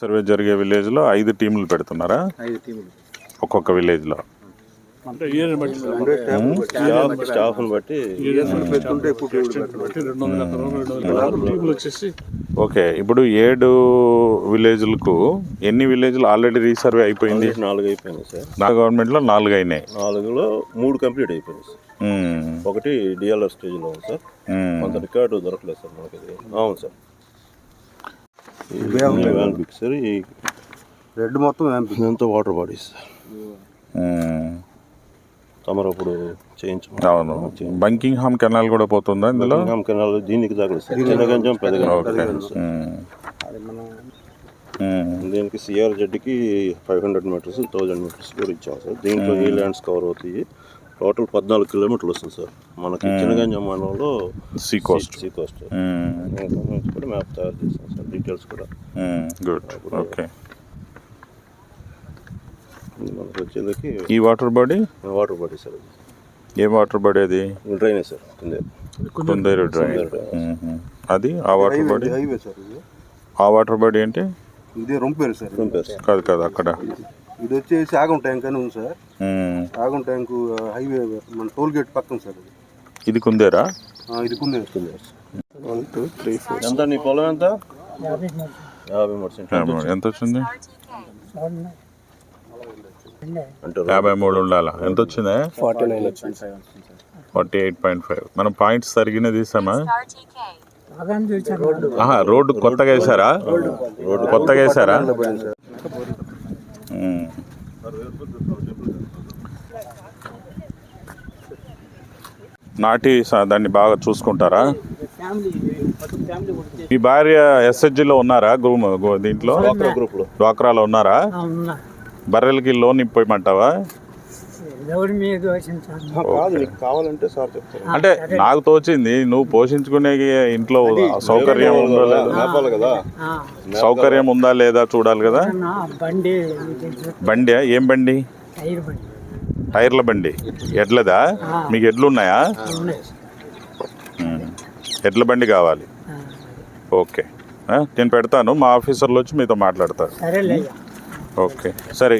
Survey జరిగే విలేజ్లో ఐదు టీంలు పెడుతున్నారా? ఐదు టీములు. ఒక్కొక్క విలేజ్లో అంటే ఏరియా బట్టి. టీములు వచ్చేసి ఓకే ఇప్పుడు ఏడు విలేజ్లకు ఎన్ని విలేజ్లు ఆల్రెడీ రీసర్వే అయిపోయింది? నాలుగు అయిపోయినాయి సార్. నా గవర్నమెంట్లో నాలుగు అయినాయి. నాలుగులో మూడు కంప్లీట్ అయిపోయినాయి సార్. ఒకటి డిఎల్ఆర్ స్టేజ్లో ఉంది సార్. కొంత రికార్డు దొరకలేదు సార్ మనకి. అవును సార్. బిగ్ సార్ ఈ రెడ్ మొత్తం వ్యాంపి ఇదంతా వాటర్ బాడీస్ తమరు అప్పుడు అవును. బంకింగ్ హామ్ కెనాల్ కూడా పోతుందా ఇందులో? బకింగ్హామ్ కెనాల్ దీనికి తగలదు. Sir okay. ఉమ్, ఉమ్, దీనికి CR జెడ్కి five hundred metres thousand metres కూడా ఇచ్చాం సార్. దీంట్లో ఈ ల్యాండ్స్ కవర్ అవుతాయి? టోటల్ పద్నాలుగు కిలోమీటర్లు వస్తుంది సార్. మనకి చిన్నగంజం మండలంలో సీ కోస్ట్. Sea coast. కూడా మ్యాప్ తయారు చేసాం సార్ డీటెయిల్స్ కూడా. గుడ్. ఓకే. మనకి వచ్చేందుకు ఈ water body? Water body sir. ఏ వాటర్ బాడీ అది? డ్రైనేజ్ సార్ కింద కుందేరు డ్రైన్ అది ఆ వాటర్ బాడీ? హైవే సార్ ఇది. ఆ వాటర్ బాడీ ఏంటి? ఇది రొంపేరు సార్ సార్. కాదు కాదు అక్కడ. ఇది వచ్చేసి ఆగం ట్యాంక్ అని ఉంది సార్. ఆగం ట్యాంకు హైవే మన టోల్ గేట్ పక్కన సార్ ఇది ఇది కుందేరా? ఇది కుందే. One two three four. ఎంత నీ పొలం ఎంత? యాభై మూడు ఎంత వచ్చింది? అంటే యాభై మూడు ఉండాలా? ఎంత వచ్చింది? ఫార్టీ నైన్ వచ్చింది. Forty eight point five. మనం పాయింట్స్ సరిగిన తీసామా? రోడ్డు కొత్తగా వేసారా రోడ్డు కొత్తగా వేసారా. నాటి దాన్ని బాగా చూసుకుంటారా? మీ భార్య ఎస్హెచ్జిలో ఉన్నారా గ్రూ- గ్రూ- దీంట్లో డ్వాక్రాలో ఉన్నారా? బర్రెలకి లోన్ ఇప్పమంటావా? ఎవరి మీద వచ్చింది కాదు నీకు కావాలంటే సార్ చెప్తారు. అంటే నాకు తోచింది నువ్వు పోషించుకునే ఇంట్లో సౌకర్యం ఉందా లేదా? కదా. సౌకర్యం ఉందా లేదా చూడాలి కదా? నా బండి బండి ఏం బండి? టైర్ బండి. టైర్ల బండి. ఎడ్లదా? మీకు ఎడ్లు ఉన్నాయా? ఉన్నాయి. ఉమ్. ఎడ్ల బండి కావాలి. ఓకే. ఆ, నేను పెడతాను మా ఆఫీసర్లు వచ్చి మీతో మాట్లాడతారు. సరేలే ఓకే. సరే